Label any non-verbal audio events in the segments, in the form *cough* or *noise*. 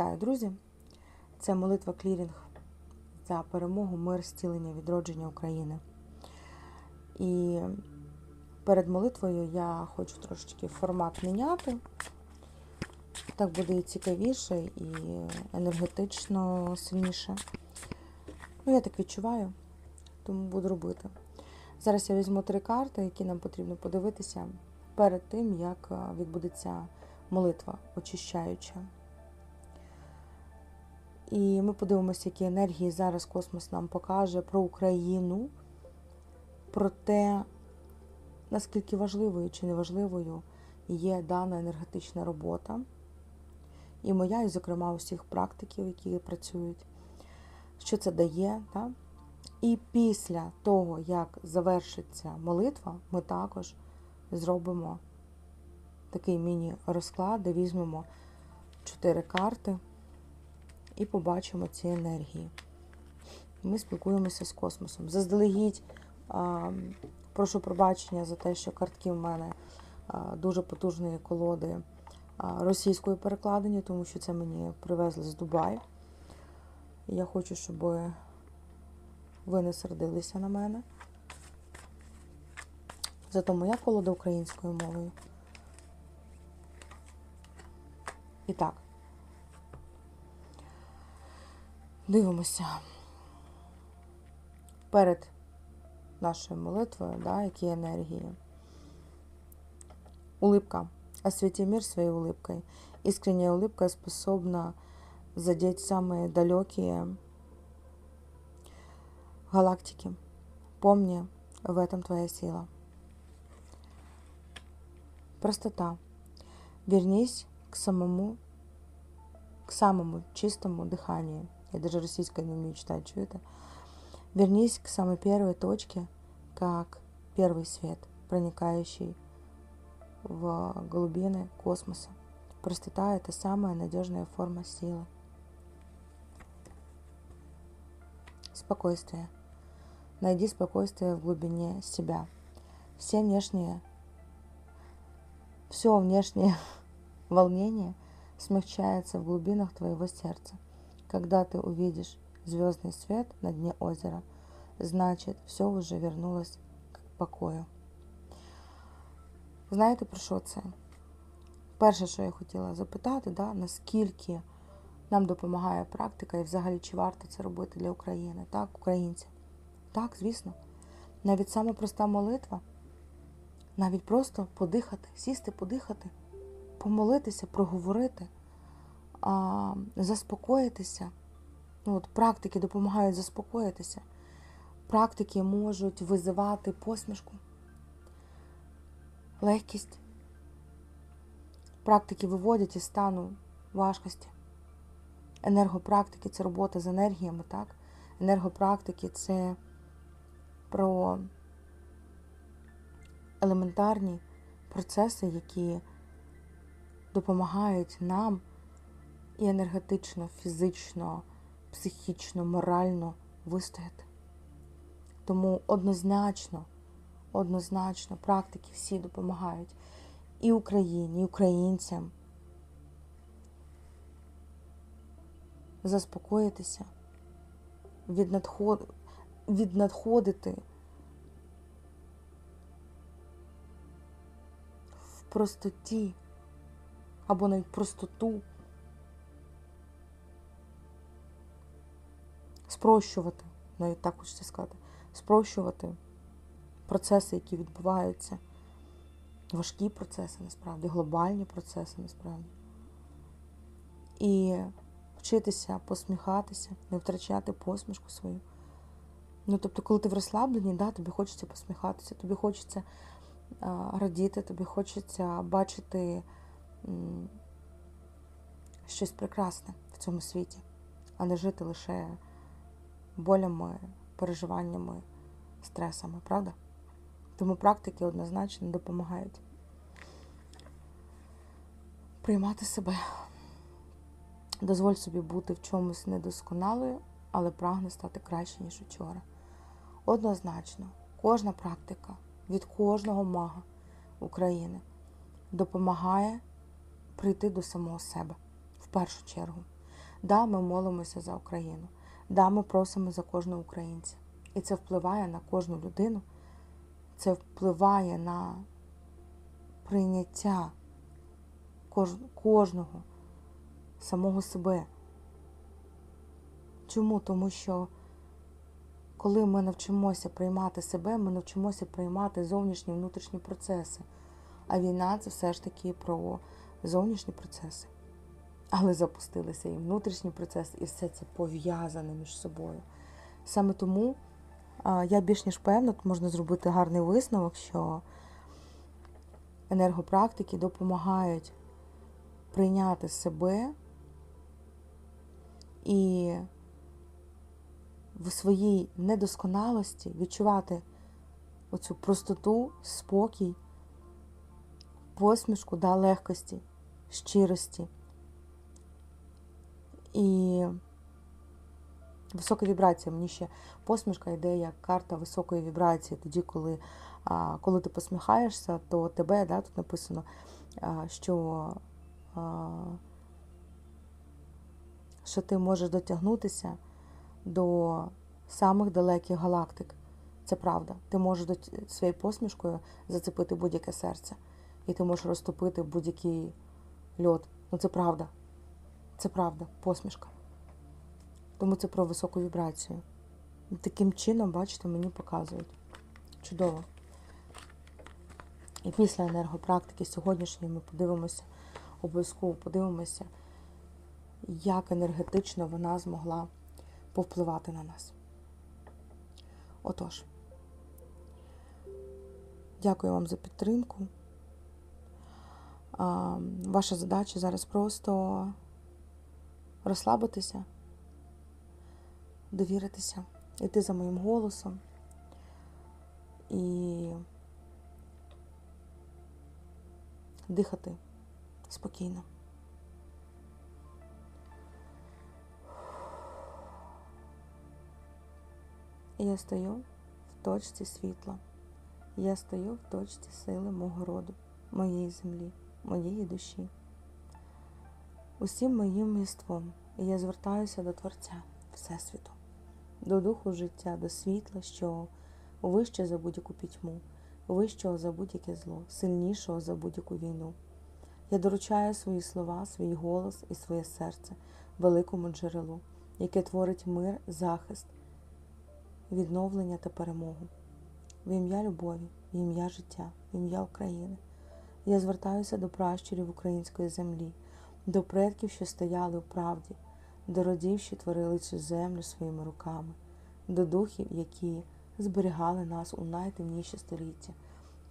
Вітаю, друзі! Це молитва клірінг за перемогу, мир, зцілення, відродження України. І перед молитвою я хочу трошечки формат міняти. Так буде і цікавіше, і енергетично сильніше. Ну, я так відчуваю, тому буду робити. Зараз я візьму три карти, які нам потрібно подивитися перед тим, як відбудеться молитва очищаюча. І ми подивимося, які енергії зараз космос нам покаже про Україну, про те, наскільки важливою чи неважливою є дана енергетична робота. І моя, і, зокрема, усіх практиків, які працюють, що це дає. Да? І після того, як завершиться молитва, ми також зробимо такий міні-розклад, де візьмемо чотири карти і побачимо ці енергії. Ми спілкуємося з космосом. Заздалегідь а, прошу пробачення за те, що картки в мене а, дуже потужної колоди а, російської перекладені, тому що це мені привезли з Дубаю. Я хочу, щоб ви не сердилися на мене. Зато моя колода українською мовою. І так. Дивимося перед нашою молитвою, да, які енергії. Улыбка. Освети мир своей улыбкой. Искренняя улыбка способна задеть самые далекие галактики. Помни, в этом твоя сила. Простота. Вернись к самому, к самому чистому дыханию. Я даже российское не умею читать, что это. Вернись к самой первой точке, как первый свет, проникающий в глубины космоса. Простота – это самая надежная форма силы. Спокойствие. Найди спокойствие в глубине себя. Все внешние, все внешнее *laughs* волнение смягчается в глубинах твоего сердца. Когда ты увидишь звездный свет на дне озера, значит, все уже вернулось к покою. Знаєте про що це? Перше, що я хотіла запитати, да, наскільки нам допомагає практика і взагалі чи варто це робити для України, так, українцям? Так, звісно. Навіть сама проста молитва, навіть просто подихати, сісти, подихати, помолитися, проговорити, а, заспокоїтися. Ну, от Практики допомагають заспокоїтися. Практики можуть визивати посмішку, легкість. Практики виводять із стану важкості. Енергопрактики це робота з енергіями, так? Енергопрактики це про елементарні процеси, які допомагають нам і енергетично, фізично, психічно, морально вистояти. Тому однозначно, однозначно практики всі допомагають і Україні, і українцям заспокоїтися, від, надход... від надходити в простоті або навіть простоту, спрощувати, навіть так хочеться сказати, спрощувати процеси, які відбуваються, важкі процеси насправді, глобальні процеси насправді. І вчитися посміхатися, не втрачати посмішку свою. Ну, тобто, коли ти в розслабленні, да, тобі хочеться посміхатися, тобі хочеться а, радіти, тобі хочеться бачити м, щось прекрасне в цьому світі, а не жити лише болями, переживаннями, стресами, правда? Тому практики однозначно допомагають приймати себе. Дозволь собі бути в чомусь недосконалою, але прагне стати краще, ніж учора. Однозначно, кожна практика від кожного мага України допомагає прийти до самого себе в першу чергу. Да, ми молимося за Україну. Да, ми просимо за кожного українця. І це впливає на кожну людину, це впливає на прийняття кожного самого себе. Чому? Тому що коли ми навчимося приймати себе, ми навчимося приймати зовнішні внутрішні процеси. А війна це все ж таки про зовнішні процеси. Але запустилися і внутрішні процеси, і все це пов'язане між собою. Саме тому я більш ніж певна, можна зробити гарний висновок, що енергопрактики допомагають прийняти себе і в своїй недосконалості відчувати оцю простоту, спокій, посмішку да, легкості, щирості. І висока вібрація. Мені ще посмішка йде як карта високої вібрації. Тоді, коли, коли ти посміхаєшся, то тебе, да, тут написано, що, що ти можеш дотягнутися до самих далеких галактик. Це правда. Ти можеш до своєю посмішкою зацепити будь-яке серце. І ти можеш розтопити будь-який льод. Ну це правда. Це правда, посмішка. Тому це про високу вібрацію. Таким чином, бачите, мені показують. Чудово. І після енергопрактики сьогоднішньої ми подивимося, обов'язково подивимося, як енергетично вона змогла повпливати на нас. Отож, дякую вам за підтримку. Ваша задача зараз просто розслабитися, довіритися, йти за моїм голосом і дихати спокійно. І я стою в точці світла. Я стою в точці сили мого роду, моєї землі, моєї душі. Усім моїм єством я звертаюся до Творця Всесвіту, до духу життя, до світла, що вище за будь-яку пітьму, вищого за будь-яке зло, сильнішого за будь-яку війну. Я доручаю свої слова, свій голос і своє серце великому джерелу, яке творить мир, захист, відновлення та перемогу. В ім'я любові, в ім'я життя, в ім'я України. Я звертаюся до пращурів української землі, до предків, що стояли у правді, до родів, що творили цю землю своїми руками, до духів, які зберігали нас у найтемніші століття.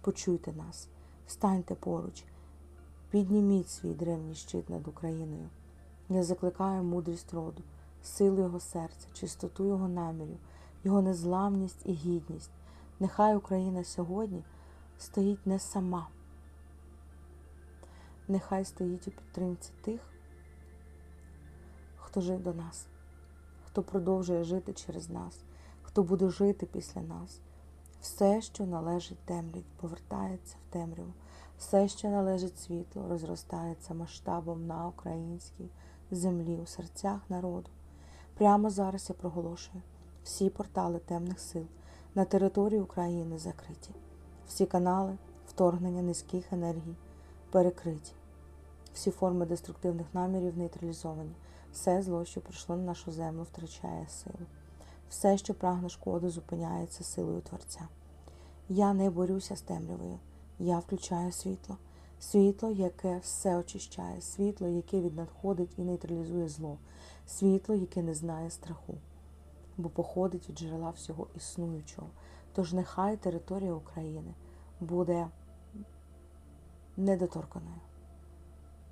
Почуйте нас, встаньте поруч, підніміть свій древній щит над Україною. Я закликаю мудрість роду, силу його серця, чистоту його намірів, його незламність і гідність. Нехай Україна сьогодні стоїть не сама. Нехай стоїть у підтримці тих, хто жив до нас, хто продовжує жити через нас, хто буде жити після нас. Все, що належить темряві, повертається в темряву. Все, що належить світлу, розростається масштабом на українській землі у серцях народу. Прямо зараз я проголошую всі портали темних сил на території України закриті. Всі канали вторгнення низьких енергій перекриті. Всі форми деструктивних намірів нейтралізовані. Все зло, що прийшло на нашу землю, втрачає силу. Все, що прагне шкоди, зупиняється силою Творця. Я не борюся з темрявою. Я включаю світло. Світло, яке все очищає, світло, яке віднадходить і нейтралізує зло, світло, яке не знає страху, бо походить від джерела всього існуючого. Тож нехай територія України буде недоторканою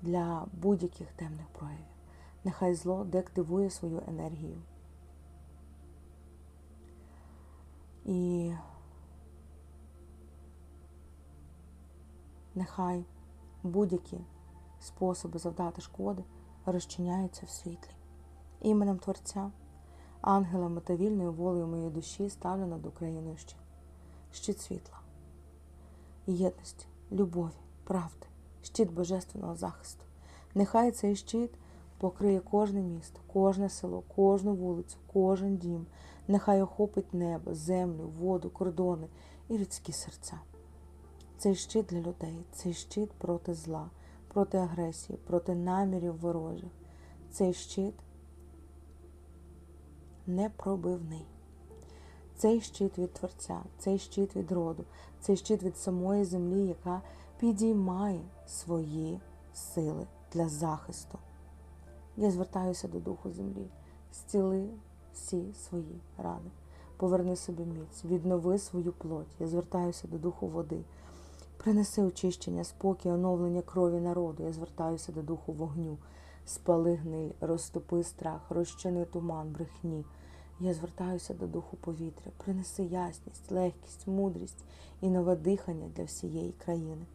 для будь-яких темних проявів. Нехай зло деактивує свою енергію. І нехай будь-які способи завдати шкоди розчиняються в світлі. Іменем Творця, ангелами та вільною волею моєї душі ставлю над Україною щит. Щит світла, єдності, любові, правди, щит божественного захисту. Нехай цей щит покриє кожне місто, кожне село, кожну вулицю, кожен дім. Нехай охопить небо, землю, воду, кордони і людські серця. Цей щит для людей, цей щит проти зла, проти агресії, проти намірів ворожих. Цей щит непробивний. Цей щит від Творця, цей щит від роду, цей щит від самої землі, яка підіймає свої сили для захисту. Я звертаюся до Духу землі, зціли всі свої рани, поверни собі міць, віднови свою плоть. Я звертаюся до Духу води. Принеси очищення, спокій, оновлення крові народу. Я звертаюся до Духу вогню. Спали гниль, розтопи страх, розчини туман, брехні. Я звертаюся до Духу повітря. Принеси ясність, легкість, мудрість і нове дихання для всієї країни.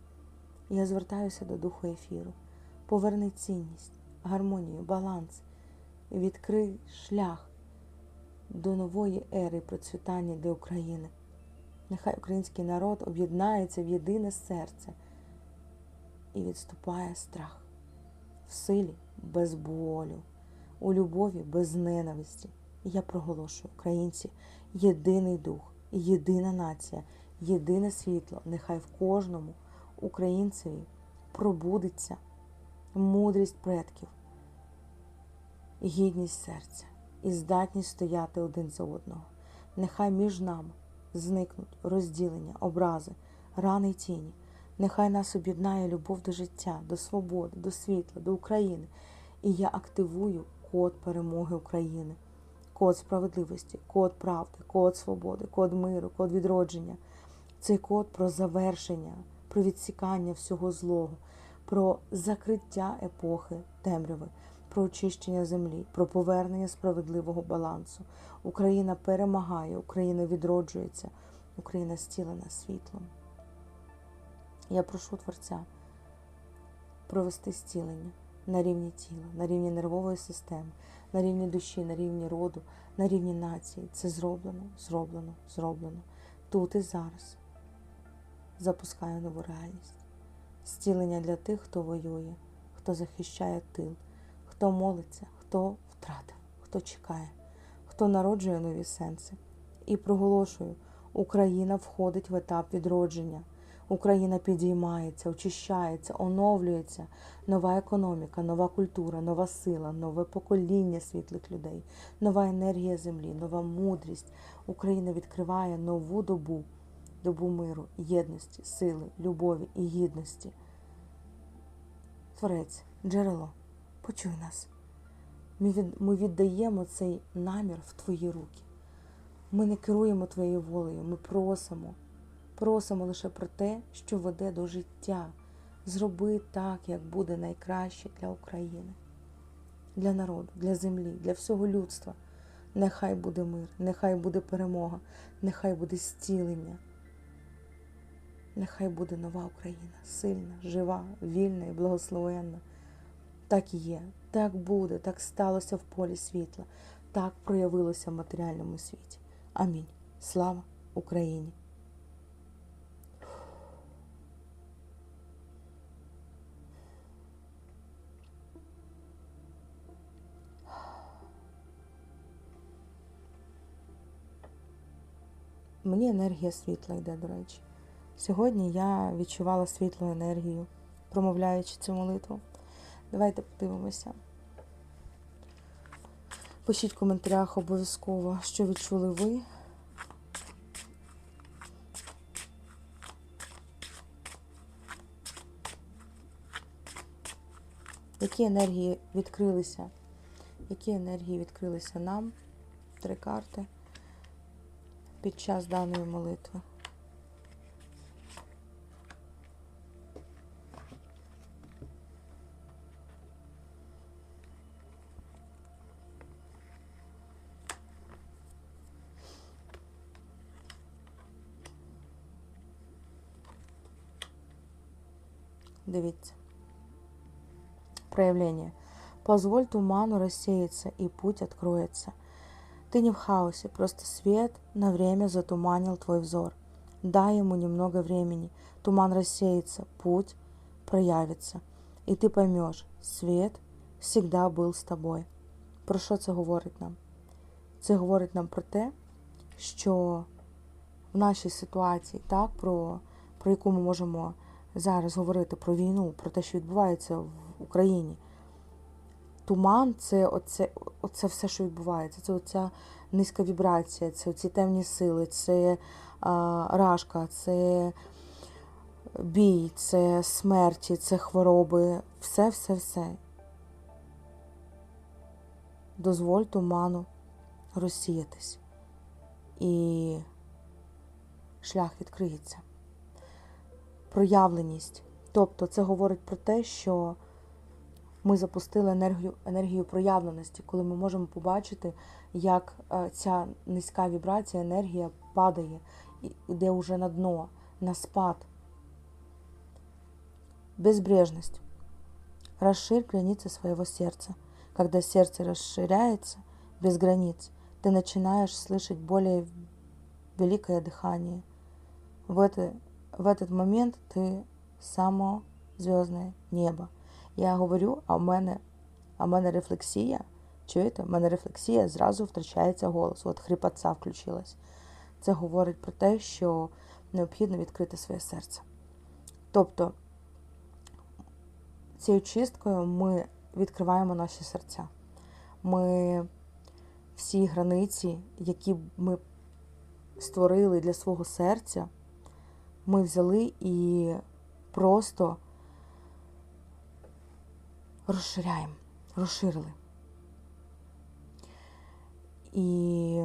Я звертаюся до Духу ефіру. Поверни цінність, гармонію, баланс. Відкрий шлях до нової ери процвітання для України. Нехай український народ об'єднається в єдине серце і відступає страх в силі без болю, у любові без ненависті. Я проголошую, українці, єдиний дух, єдина нація, єдине світло. Нехай в кожному українцеві пробудеться мудрість предків, гідність серця і здатність стояти один за одного. Нехай між нами зникнуть розділення, образи, рани й тіні. Нехай нас об'єднає любов до життя, до свободи, до світла, до України. І я активую код перемоги України, код справедливості, код правди, код свободи, код миру, код відродження. Цей код про завершення, про відсікання всього злого, про закриття епохи темряви, про очищення землі, про повернення справедливого балансу. Україна перемагає, Україна відроджується, Україна зцілена світлом. Я прошу Творця провести зцілення на рівні тіла, на рівні нервової системи, на рівні душі, на рівні роду, на рівні нації. Це зроблено, зроблено, зроблено. Тут і зараз запускаю нову реальність. Зцілення для тих, хто воює, хто захищає тил, хто молиться, хто втратив, хто чекає, хто народжує нові сенси. І проголошую, Україна входить в етап відродження. Україна підіймається, очищається, оновлюється. Нова економіка, нова культура, нова сила, нове покоління світлих людей, нова енергія землі, нова мудрість. Україна відкриває нову добу, добу миру, єдності, сили, любові і гідності. Творець, джерело, почуй нас. Ми, від, ми віддаємо цей намір в твої руки. Ми не керуємо твоєю волею, ми просимо. Просимо лише про те, що веде до життя. Зроби так, як буде найкраще для України, для народу, для землі, для всього людства. Нехай буде мир, нехай буде перемога, нехай буде зцілення. Нехай буде нова Україна, сильна, жива, вільна і благословенна. Так і є, так буде, так сталося в полі світла, так проявилося в матеріальному світі. Амінь. Слава Україні! Мені енергія світла йде, до речі. Сьогодні я відчувала світлу енергію, промовляючи цю молитву. Давайте подивимося. Пишіть в коментарях обов'язково, що відчули ви. Які енергії відкрилися? Які енергії відкрилися нам? Три карти під час даної молитви. Дивіться. Проявление. Позволь туману рассеяться, и путь откроется. Ты не в хаосе, просто свет на время затуманил твой взор. Дай ему немного времени, туман рассеется, путь проявится, и ты поймешь, свет всегда був з тобою. Про що це говорить нам? Це говорить нам про те, що в нашій ситуації, так, про, про яку ми можемо зараз говорити про війну, про те, що відбувається в Україні. Туман це оце, оце все, що відбувається. Це оця низька вібрація, це оці темні сили, це а, рашка, це бій, це смерті, це хвороби. Все, все, все. Дозволь туману розсіятись. І шлях відкриється Проявленість. Тобто це говорить про те, що ми запустили енергію, енергію проявленості, коли ми можемо побачити, як е, ця низька вібрація, енергія падає, і йде уже на дно, на спад. Безбрежность. Расширь границы своего сердца. Когда сердце расширяется без границ, ты начинаешь слышать более великое дыхание. В, это, в этот момент ти само зв'язне небо. Я говорю, а в мене, а в мене рефлексія. Чуєте? В мене рефлексія, зразу втрачається голос. От хрипотця включилась. Це говорить про те, що необхідно відкрити своє серце. Тобто, цією чисткою ми відкриваємо наші серця. Ми всі границі, які ми створили для свого серця, ми взяли і просто розширяємо, розширили. І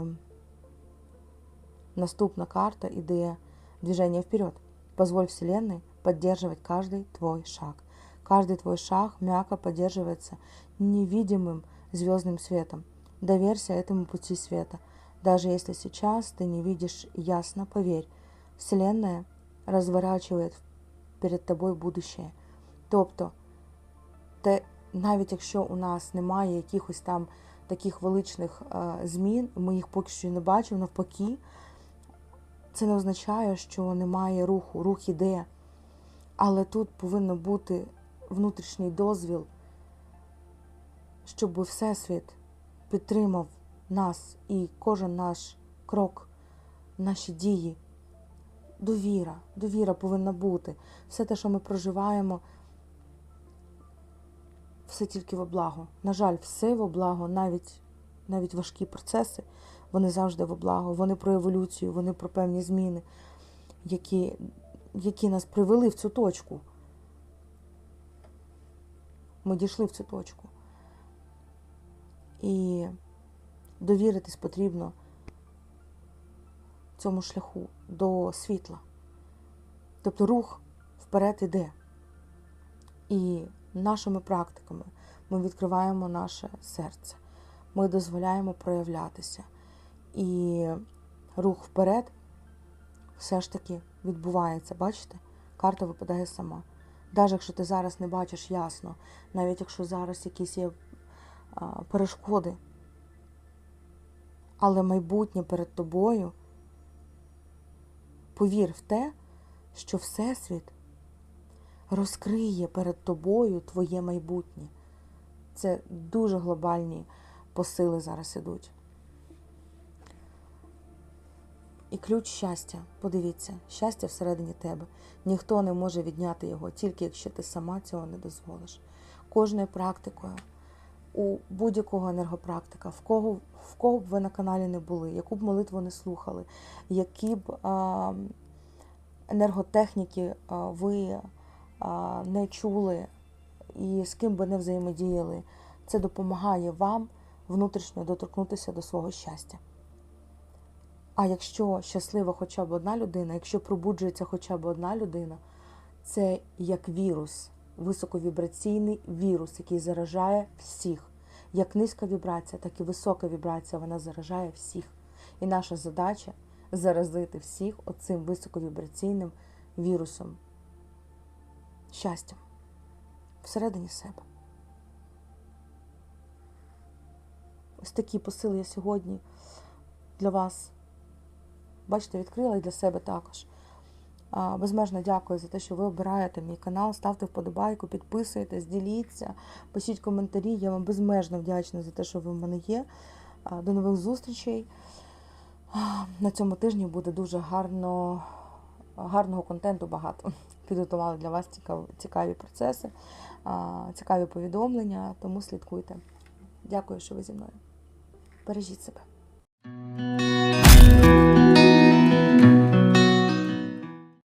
наступна карта іде движение вперед. Позволь Вселенной поддерживать каждый твой шаг. Каждый твой шаг мягко поддерживается невидимым звездным светом. Доверься этому пути света. Даже если сейчас ты не видишь ясно, поверь, Вселенная розворачує перед тобою будущее. Тобто, те, навіть якщо у нас немає якихось там таких величних е, змін, ми їх поки що не бачимо, навпаки, це не означає, що немає руху, рух іде. Але тут повинен бути внутрішній дозвіл, щоб Всесвіт підтримав нас і кожен наш крок, наші дії. Довіра, довіра повинна бути. Все те, що ми проживаємо, все тільки во благо. На жаль, все во благо, навіть, навіть важкі процеси, вони завжди во благо. Вони про еволюцію, вони про певні зміни, які, які нас привели в цю точку. Ми дійшли в цю точку. І довіритись потрібно цьому шляху до світла. Тобто рух вперед іде. І нашими практиками ми відкриваємо наше серце, ми дозволяємо проявлятися. І рух вперед все ж таки відбувається. Бачите? Карта випадає сама. Навіть якщо ти зараз не бачиш ясно, навіть якщо зараз якісь є перешкоди, але майбутнє перед тобою, повір в те, що Всесвіт розкриє перед тобою твоє майбутнє. Це дуже глобальні посили зараз ідуть. І ключ щастя, подивіться, щастя всередині тебе. Ніхто не може відняти його, тільки якщо ти сама цього не дозволиш. Кожною практикою, у будь-якого енергопрактика, в кого, в кого б ви на каналі не були, яку б молитву не слухали, які б а, енерготехніки ви а, не чули і з ким би не взаємодіяли, це допомагає вам внутрішньо доторкнутися до свого щастя. А якщо щаслива хоча б одна людина, якщо пробуджується хоча б одна людина, це як вірус, високовібраційний вірус, який заражає всіх. Як низька вібрація, так і висока вібрація, вона заражає всіх. І наша задача заразити всіх оцим високовібраційним вірусом. Щастям всередині себе. Ось такі посили я сьогодні для вас, бачите, відкрила і для себе також. Безмежно дякую за те, що ви обираєте мій канал. Ставте вподобайку, підписуйтесь, діліться, пишіть коментарі. Я вам безмежно вдячна за те, що ви в мене є. До нових зустрічей. На цьому тижні буде дуже гарно, гарного контенту багато. *laughs* Підготували для вас цікаві, цікаві процеси, цікаві повідомлення, тому слідкуйте. Дякую, що ви зі мною. Бережіть себе.